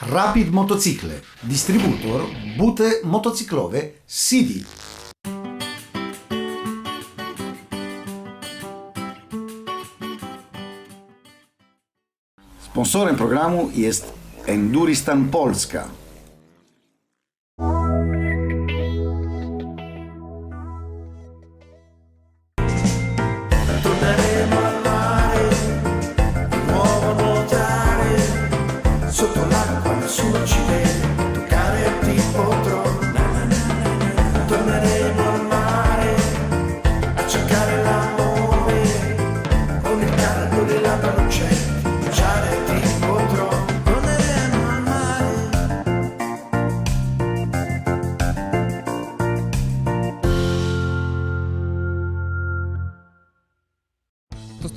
Rapid Motocykle, dystrybutor buty motocyklowe CD. Sponsorem programu jest Enduristan Polska.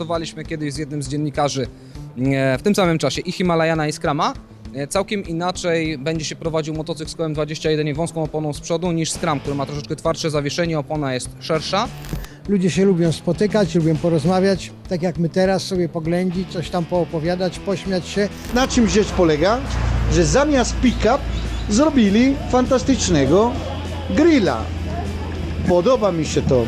Testowaliśmy kiedyś z jednym z dziennikarzy e, w tym samym czasie i Himalajana i Scrama. E, Całkiem inaczej będzie się prowadził motocykl z kołem 21 i wąską oponą z przodu niż Scram, który ma troszeczkę twardsze zawieszenie, opona jest szersza. Ludzie się lubią spotykać, lubią porozmawiać, tak jak my teraz sobie poględzić, coś tam poopowiadać, pośmiać się. Na czym rzecz polega? Że zamiast pick-up zrobili fantastycznego grilla. Podoba mi się to.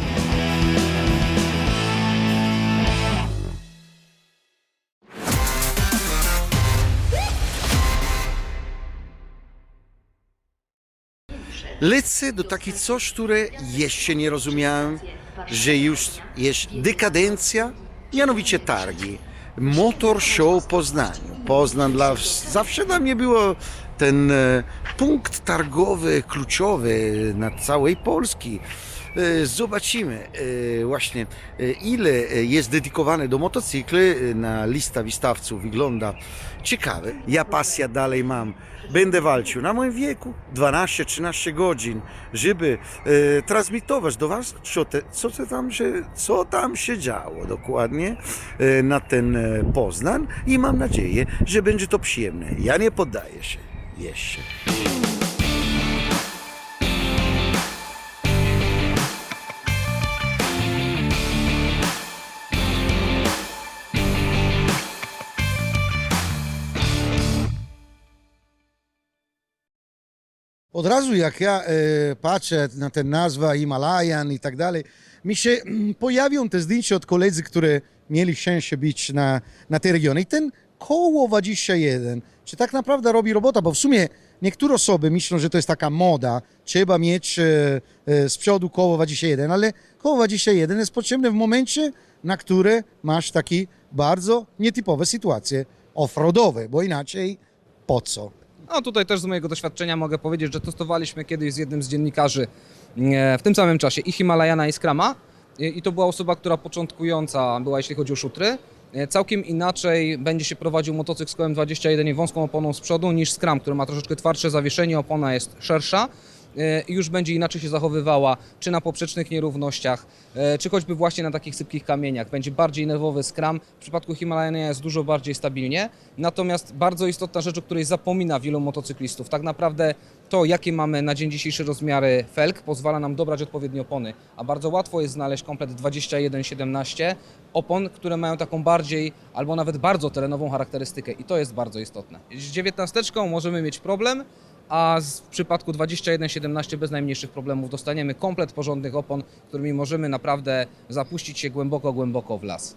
Lecę do takiej coś, które jeszcze nie rozumiałem, że już jest dekadencja, mianowicie targi. Motor Show Poznaniu. Poznań dla, zawsze dla mnie było ten e, punkt targowy kluczowy na całej Polski. E, Zobaczymy e, właśnie ile jest dedykowane do motocykli. Na lista wystawców wygląda ciekawe. Ja pasja dalej mam. Będę walczył na moim wieku 12-13 godzin, żeby e, transmitować do Was, co, te, co, tam się, co tam się działo dokładnie e, na ten e, Poznań i mam nadzieję, że będzie to przyjemne. Ja nie poddaję się jeszcze. Od razu jak ja e, patrzę na tę nazwę Himalajan i tak dalej, mi się mm, pojawią te zdjęcia od koledzy, które mieli szczęście być na, na tej regionie. I ten koło 21, czy tak naprawdę robi robota, bo w sumie niektóre osoby myślą, że to jest taka moda, trzeba mieć e, e, z przodu koło 21, ale koło 21 jest potrzebne w momencie, na które masz takie bardzo nietypowe sytuacje offroadowe, bo inaczej po co? No tutaj też z mojego doświadczenia mogę powiedzieć, że testowaliśmy kiedyś z jednym z dziennikarzy e, w tym samym czasie i Himalajana i Scrama. I to była osoba, która początkująca była, jeśli chodzi o szutry. E, Całkiem inaczej będzie się prowadził motocykl z kołem 21 i wąską oponą z przodu niż Scram, który ma troszeczkę twardsze zawieszenie, opona jest szersza. E, już będzie inaczej się zachowywała, czy na poprzecznych nierównościach, e, czy choćby właśnie na takich sypkich kamieniach. Będzie bardziej nerwowy skram. W przypadku Himalajana jest dużo bardziej stabilnie. Natomiast bardzo istotna rzecz, o której zapomina wielu motocyklistów. Tak naprawdę to, jakie mamy na dzień dzisiejszy rozmiary felg, pozwala nam dobrać odpowiednie opony. A bardzo łatwo jest znaleźć komplet 21-17 opon, które mają taką bardziej albo nawet bardzo terenową charakterystykę. I to jest bardzo istotne. Z 19 możemy mieć problem, a w przypadku 21-17 bez najmniejszych problemów dostaniemy komplet porządnych opon, którymi możemy naprawdę zapuścić się głęboko, głęboko w las.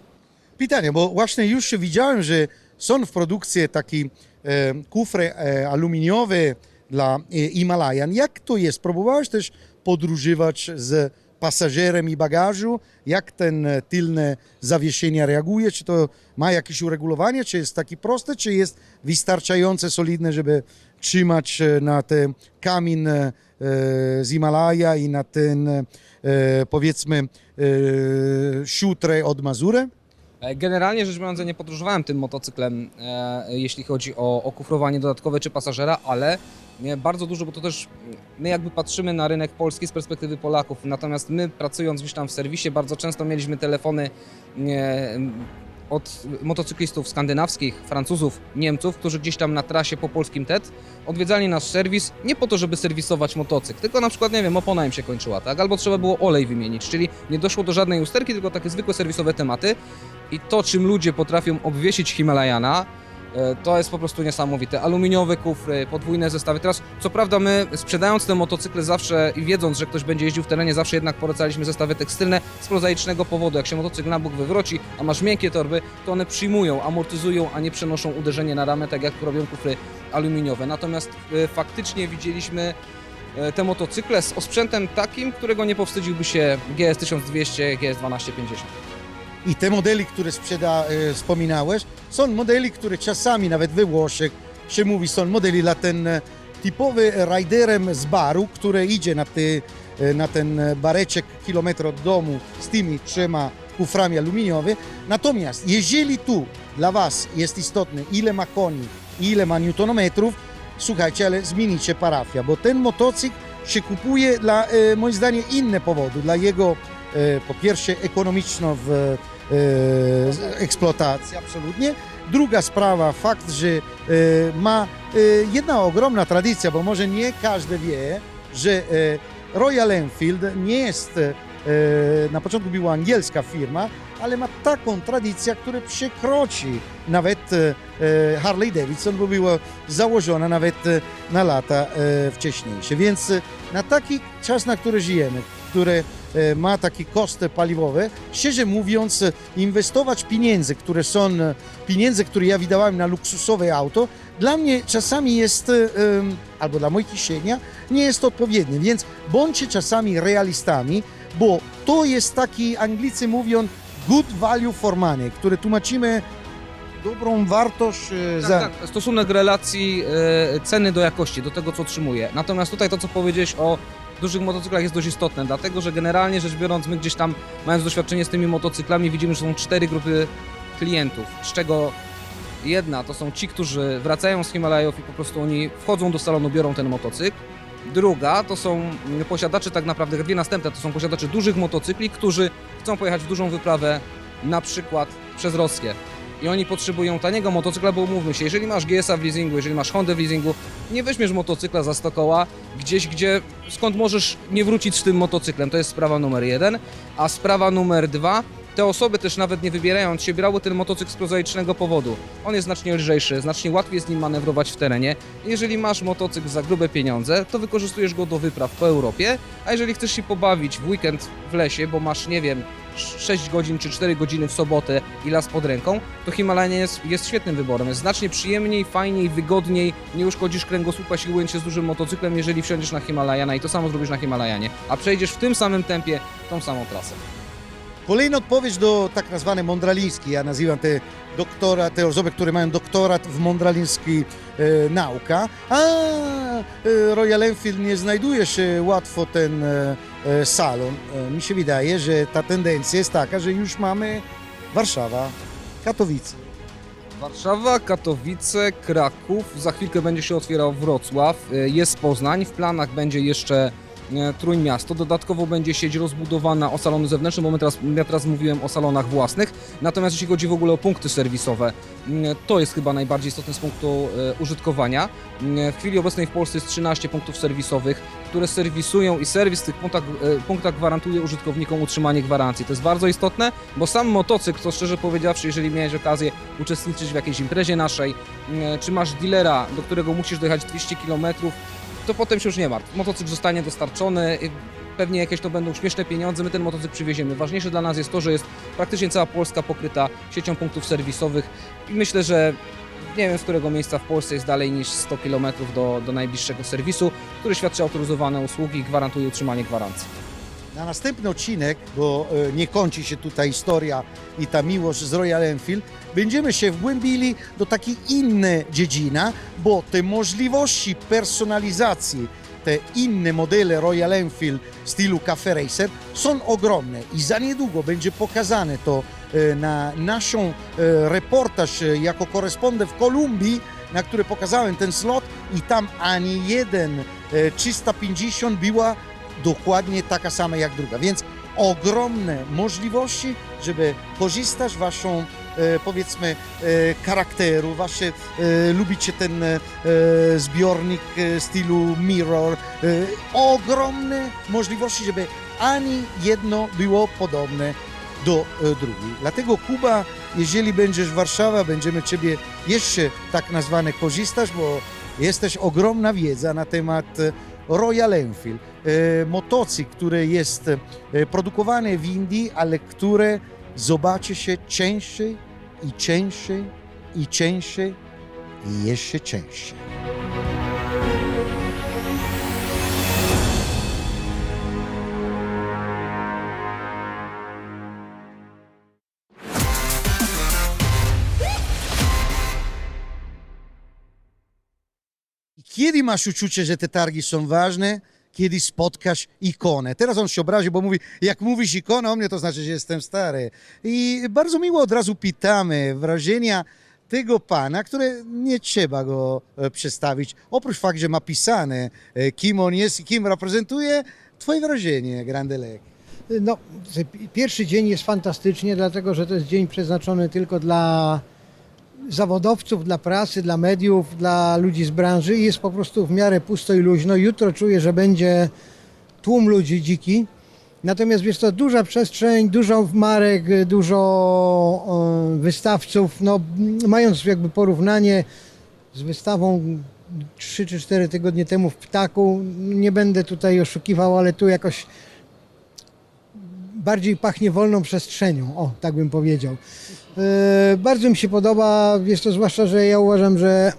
Pytanie, bo właśnie już widziałem, że są w produkcji takie e, kufry e, aluminiowe dla e, Himalajan. Jak to jest? Próbowałeś też podróżywać z pasażerem i bagażu? Jak ten e, tylne zawieszenie reaguje? Czy to ma jakieś uregulowanie? Czy jest takie proste? Czy jest wystarczające solidne, żeby trzymać e, na ten kamień e, z Himalaja i na ten powiedzmy siutrę od Mazury? Generalnie rzecz biorąc, ja nie podróżowałem tym motocyklem, jeśli chodzi o, o kufrowanie dodatkowe czy pasażera, ale nie, bardzo dużo, bo to też my jakby patrzymy na rynek polski z perspektywy Polaków, natomiast my pracując gdzieś tam w serwisie bardzo często mieliśmy telefony e, od motocyklistów skandynawskich, Francuzów, Niemców, którzy gdzieś tam na trasie po polskim TED odwiedzali nasz serwis nie po to, żeby serwisować motocykl, tylko na przykład, nie wiem, opona im się kończyła, tak? Albo trzeba było olej wymienić, czyli nie doszło do żadnej usterki, tylko takie zwykłe serwisowe tematy. I to, czym ludzie potrafią obwiesić Himalajana, To jest po prostu niesamowite. Aluminiowe kufry, podwójne zestawy. Teraz, co prawda, my sprzedając te motocykle zawsze i wiedząc, że ktoś będzie jeździł w terenie, zawsze jednak polecaliśmy zestawy tekstylne z prozaicznego powodu. Jak się motocykl na bok wywroci, a masz miękkie torby, to one przyjmują, amortyzują, a nie przenoszą uderzenie na ramę, tak jak robią kufry aluminiowe. Natomiast e, faktycznie widzieliśmy e, te motocykle z osprzętem takim, którego nie powstydziłby się GS 1200, GS 1250. I te modeli, które sprzeda, e, wspominałeś, są modeli, które czasami nawet we Włoszech się mówi, są modeli dla ten typowy riderem z baru, który idzie na, ty, e, na ten bareczek kilometr od domu z tymi trzema kuframi aluminiowymi. Natomiast jeżeli tu dla Was jest istotne, ile ma koni, ile ma newtonometrów, słuchajcie, ale zmienicie parafia, bo ten motocykl się kupuje dla, e, moim zdaniem, inne powody. Dla jego, e, po pierwsze, ekonomiczno w eksploatacji, absolutnie. Druga sprawa, fakt, że e, ma e, jedna ogromna tradycja, bo może nie każdy wie, że e, Royal Enfield nie jest, e, na początku była angielska firma, ale ma taką tradycję, która przekroczy nawet e, e, Harley Davidson, bo była założona nawet e, na lata e, wcześniejsze. Więc e, na taki czas, na który żyjemy, który e, ma takie koszty paliwowe, szczerze mówiąc, e, inwestować pieniądze, które są e, pieniądze, które ja wydawałem na luksusowe auto, dla mnie czasami jest, e, albo dla mojej kieszenia, nie jest odpowiednie. Więc bądźcie czasami realistami, bo to jest taki, Anglicy mówią, good value for money, które tłumaczymy dobrą wartość e, Tak, za... tak, stosunek relacji e, ceny do jakości, do tego co otrzymuję. Natomiast tutaj to co powiedziałeś o dużych motocyklach jest dość istotne, dlatego że generalnie rzecz biorąc my gdzieś tam mając doświadczenie z tymi motocyklami widzimy, że są cztery grupy klientów, z czego jedna to są ci, którzy wracają z Himalajów i po prostu oni wchodzą do salonu, biorą ten motocykl. Druga to są posiadacze, tak naprawdę dwie następne to są posiadacze dużych motocykli, którzy chcą pojechać w dużą wyprawę, na przykład przez Rosję i oni potrzebują taniego motocykla, bo umówmy się, jeżeli masz GS-a w leasingu, jeżeli masz Hondę w leasingu, nie weźmiesz motocykla za 100 koła gdzieś, gdzie skąd możesz nie wrócić z tym motocyklem. To jest sprawa numer jeden. A sprawa numer dwa, te osoby też nawet nie wybierając się, brały ten motocykl z prozaicznego powodu. On jest znacznie lżejszy, znacznie łatwiej z nim manewrować w terenie. Jeżeli masz motocykl za grube pieniądze, to wykorzystujesz go do wypraw po Europie, a jeżeli chcesz się pobawić w weekend w lesie, bo masz, nie wiem, 6 godzin czy 4 godziny w sobotę i las pod ręką, to Himalayan jest, jest świetnym wyborem. Jest znacznie przyjemniej, fajniej, wygodniej, nie uszkodzisz kręgosłupa siłując się z dużym motocyklem, jeżeli wsiądziesz na Himalajana i to samo zrobisz na Himalajanie, a przejdziesz w tym samym tempie tą samą trasę. Kolejna odpowiedź do tak nazwane mądraliński. Ja nazywam te doktora, te osoby, które mają doktorat w mądralińskiej e, nauka. A e, Royal Enfield nie znajduje się łatwo ten e, e, salon. E, mi się wydaje, że ta tendencja jest taka, że już mamy Warszawa, Katowice. Warszawa, Katowice, Kraków, za chwilkę będzie się otwierał Wrocław, y, jest Poznań, w planach będzie jeszcze e, Trójmiasto, dodatkowo będzie sieć rozbudowana o salony zewnętrzne, bo my teraz, ja teraz mówiłem o salonach własnych, natomiast jeśli chodzi w ogóle o punkty serwisowe, to jest chyba najbardziej istotne z punktu e, użytkowania. W chwili obecnej w Polsce jest 13 punktów serwisowych, które serwisują i serwis w tych punktach, e, punktach gwarantuje użytkownikom utrzymanie gwarancji. To jest bardzo istotne, bo sam motocykl, to szczerze powiedziawszy, jeżeli miałeś okazję uczestniczyć w jakiejś imprezie naszej, czy masz dealera, do którego musisz dojechać 200 km, to potem się już nie martw. Motocykl zostanie dostarczony, pewnie jakieś to będą śmieszne pieniądze, my ten motocykl przywieziemy. Ważniejsze dla nas jest to, że jest praktycznie cała Polska pokryta siecią punktów serwisowych i myślę, że nie wiem z którego miejsca w Polsce jest dalej niż 100 km do, do najbliższego serwisu, który świadczy autoryzowane usługi i gwarantuje utrzymanie gwarancji. Na następny odcinek, bo e, nie kończy się tutaj historia i ta miłość z Royal Enfield, będziemy się wgłębili do takiej innej dziedziny, bo te możliwości personalizacji, te inne modele Royal Enfield w stylu Cafe Racer są ogromne i za niedługo będzie pokazane to e, na naszą e, reportaż jako korespondent w Kolumbii, na który pokazałem ten slot i tam ani jeden e, 350 była dokładnie taka sama jak druga, więc ogromne możliwości, żeby korzystać waszą e, powiedzmy e, charakteru, wasze e, lubicie ten zbiornik stylu mirror, ogromne możliwości, żeby ani jedno było podobne do drugiej. Dlatego Kuba jeżeli będziesz w Warszawie, będziemy Ciebie jeszcze tak nazwane korzystać, bo jesteś ogromna wiedza na temat Royal Enfield. E, motocykl, który jest e, produkowany w Indii, ale które zobaczy się częściej i częściej i częściej i jeszcze częściej. Kiedy masz uczucie, że te targi są ważne? Kiedy spotkasz ikonę. Teraz on się obrazi, bo mówi, jak mówisz ikona o mnie, to znaczy, że jestem stary. I bardzo miło od razu pytamy wrażenia tego pana, które nie trzeba go e, przedstawić. Oprócz fakt, że ma pisane, e, kim on jest i kim reprezentuje, twoje wrażenie, Grandelek. No, pi- pierwszy dzień jest fantastycznie, dlatego że to jest dzień przeznaczony tylko dla zawodowców, dla prasy, dla mediów, dla ludzi z branży i jest po prostu w miarę pusto i luźno. Jutro czuję, że będzie tłum ludzi dziki. Natomiast wiesz to duża przestrzeń, dużo marek, dużo e, wystawców. No, mając jakby porównanie z wystawą 3 czy 4 tygodnie temu w Ptaku, nie będę tutaj oszukiwał, ale tu jakoś bardziej pachnie wolną przestrzenią, o, tak bym powiedział. E, bardzo mi się podoba, wiesz to zwłaszcza, że ja uważam, że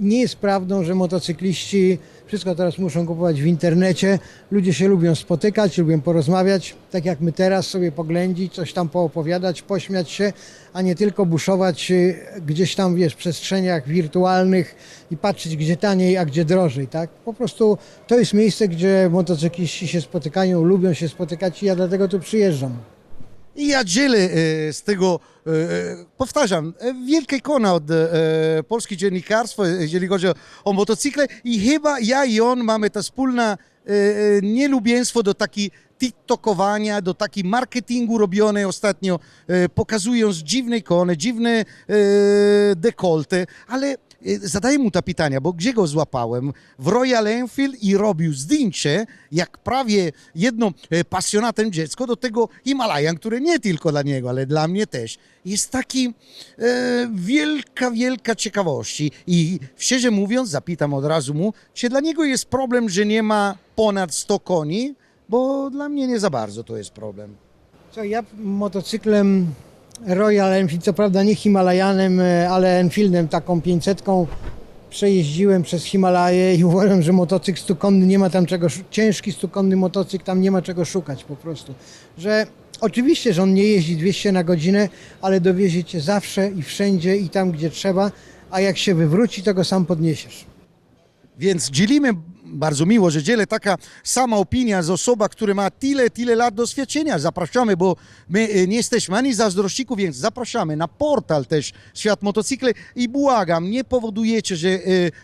nie jest prawdą, że motocykliści wszystko teraz muszą kupować w internecie. Ludzie się lubią spotykać, lubią porozmawiać, tak jak my teraz sobie poględzić, coś tam poopowiadać, pośmiać się, a nie tylko buszować e, gdzieś tam, wiesz, w przestrzeniach wirtualnych i patrzeć gdzie taniej, a gdzie drożej, tak? Po prostu to jest miejsce, gdzie motocykliści się spotykają, lubią się spotykać i ja dlatego tu przyjeżdżam. I ja dzielę e, z tego, e, e, powtarzam, wielka ikona od polskiego dziennikarstwa, jeżeli chodzi o, motocykle. I chyba ja i on mamy to wspólne nielubieństwo do takiej tiktokowania, do takiej marketingu robionej ostatnio, pokazując dziwne ikony, dziwne dekolte, ale zadaję mu te pytania, bo gdzie go złapałem? W Royal Enfield i robił zdjęcie, jak prawie jedno e, pasjonatem dziecko do tego Himalajan, które nie tylko dla niego, ale dla mnie też. Jest taki e, wielka, wielka ciekawości i szczerze mówiąc, zapytam od razu mu, czy dla niego jest problem, że nie ma ponad 100 koni, bo dla mnie nie za bardzo to jest problem. Co, ja motocyklem Royal Enfield, co prawda nie Himalajanem, e, ale Enfieldem, taką 500 przejeździłem przez Himalaje i uważam, że motocykl stukonny nie ma tam czego, ciężki stukonny motocykl, tam nie ma czego szukać po prostu. Że oczywiście, że on nie jeździ 200 na godzinę, ale dowiezie cię zawsze i wszędzie i tam, gdzie trzeba, a jak się wywróci, to go sam podniesiesz. Więc dzielimy, bardzo miło, że dzielę taka sama opinia z osoba, która ma tyle, tyle lat doświadczenia. Zapraszamy, bo my e, nie jesteśmy ani zazdrościków, więc zapraszamy na portal też Świat Motocykle i błagam, nie powodujecie, że e,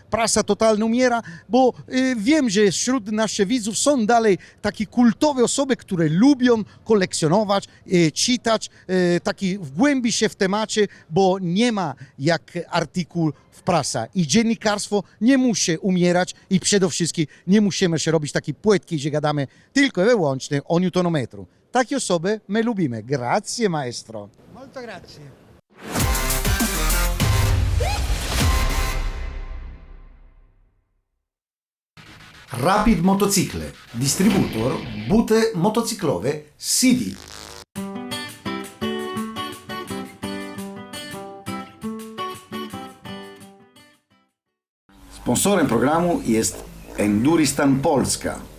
prasa totalnie umiera, bo e, wiem, że wśród naszych widzów są dalej takie kultowe osoby, które lubią kolekcjonować, czytać, taki wgłębić się w temacie, bo nie ma jak artykuł w prasa i dziennikarstwo nie musi umierać i przede wszystkim nie musimy się robić takiej płytki, że gadamy tylko i wyłącznie o newtonometru. Takie osoby my lubimy. Grazie maestro. Molto grazie. Rapid Motocykle, dystrybutor buty motocyklowe CD. Sponsorem programu jest Enduristan Polska.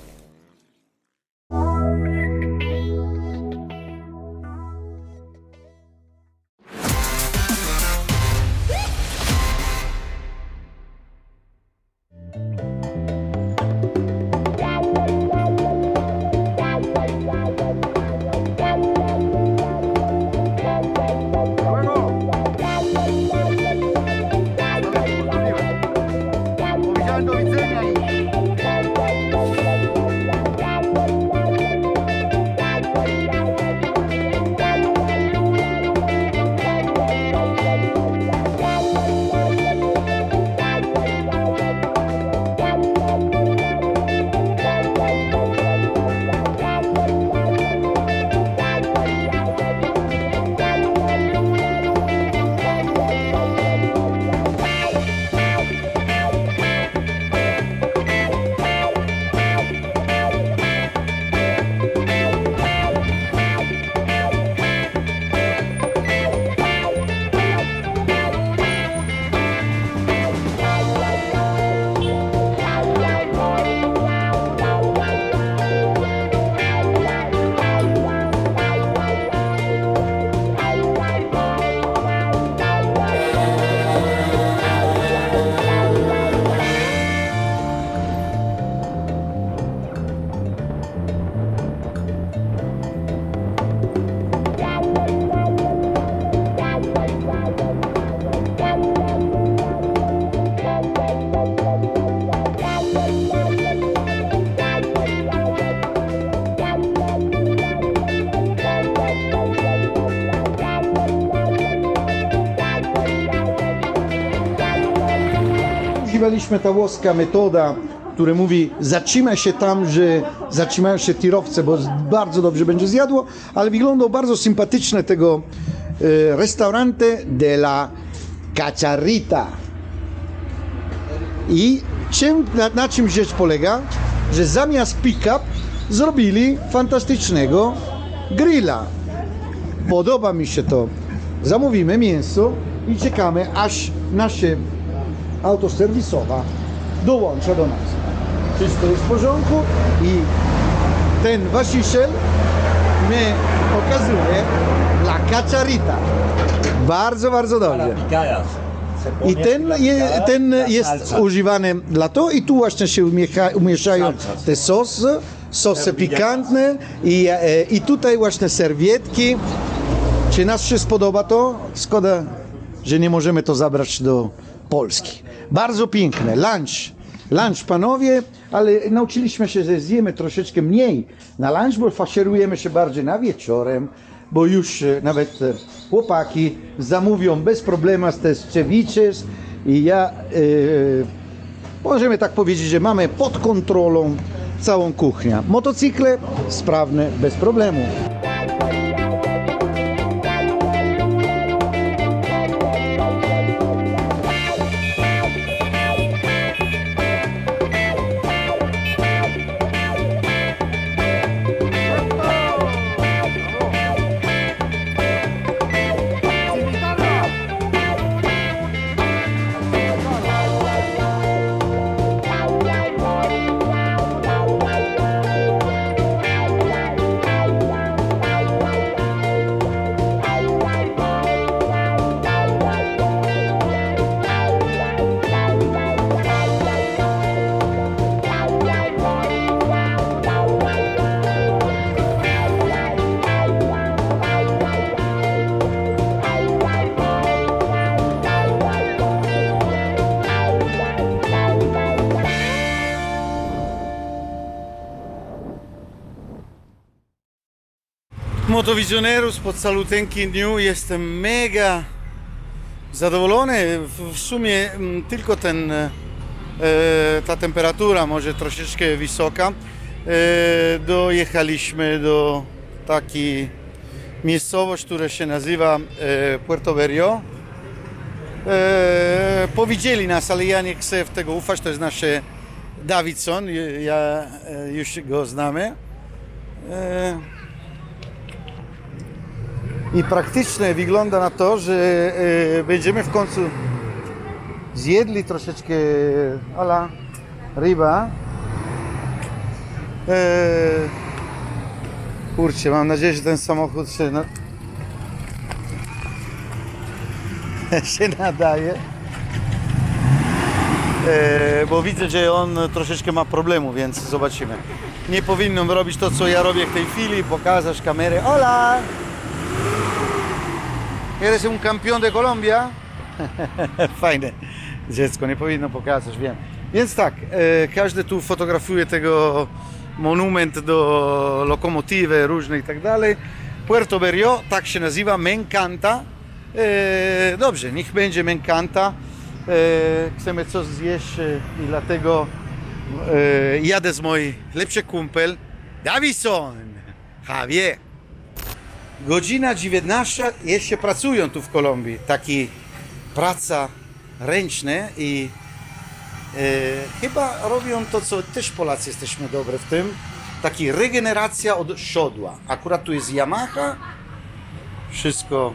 Używaliśmy ta włoska metoda, która mówi zatrzymaj się tam, że zatrzymają się tirowce, bo bardzo dobrze będzie zjadło, ale wyglądał bardzo sympatyczne tego e, restaurante della Cacciarita. I czym, na, na czym rzecz polega? Że zamiast pick-up zrobili fantastycznego grilla. Podoba mi się to. Zamówimy mięso i czekamy, aż nasze auto serwisowa dołącza do nas. Wszystko jest w porządku i ten Wasiszel mi pokazuje la cacciarita. Bardzo, bardzo dobrze. I ten, je, ten jest używany dla to i tu właśnie się umiecha, umieszają te sosy, sosy pikantne i, e, i tutaj właśnie serwietki. Czy nas się spodoba to? Szkoda, że nie możemy to zabrać do Polski. Bardzo piękne. Lunch. Lunch, panowie, ale nauczyliśmy się, że zjemy troszeczkę mniej na lunch, bo faszerujemy się bardziej na wieczorem, bo już e, nawet e, chłopaki zamówią bez problemu te ceviches i ja, e, możemy tak powiedzieć, że mamy pod kontrolą całą kuchnię. Motocykle sprawne bez problemu. Motowizjonerus pod Salutenki Dniu jestem mega zadowolony. W, sumie mm, tylko ten, e, ta temperatura może troszeczkę wysoka. E, dojechaliśmy do takiej miejscowość, która się nazywa e, Puerto Berrio. Powiedzieli nas, ale ja nie chcę w tego ufać, to jest nasz Davidson, ja już go znamy. E, i praktycznie wygląda na to, że e, będziemy w końcu zjedli troszeczkę ala ryba. E, kurczę, mam nadzieję, że ten samochód się, na... się nadaje. E, bo widzę, że on troszeczkę ma problemu, więc zobaczymy. Nie powinienem robić to, co ja robię w tej chwili, pokazać kamerę. Hola! Eres un campeón de Colombia? Fajne. Dziecko nie powinno pokazać, wiem. Więc tak, e, każdy tu fotografuje tego monument do lokomotywy różne i tak dalej. Puerto Berrio, tak się nazywa, me encanta. E, dobrze, niech będzie me encanta. E, chcemy coś zjeść e, i dlatego e, jadę z mojej lepszy kumpel Davison, Javier. Godzina 19, jeszcze pracują tu w Kolumbii. Taki praca ręczna i e, chyba robią to, co też Polacy jesteśmy dobre w tym. Taki regeneracja od siodła. Akurat tu jest Yamaha. Wszystko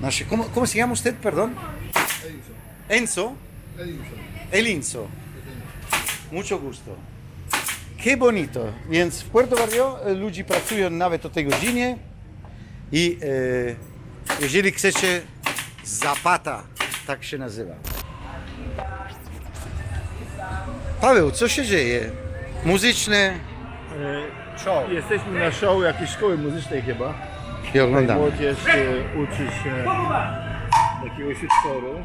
nasze. ¿Cómo, cómo se llama usted, perdón? Enzo. Elinzo. Mucho gusto. Qué bonito. Więc w Puerto Barrio e, ludzie pracują nawet o tej godzinie i e, jeżeli chcecie Zapata, tak się nazywa. Paweł, co się dzieje? Muzyczne Show. Jesteśmy na show jakiejś szkoły muzycznej chyba. i oglądamy. młodzież e, uczy się jakiegoś utworu.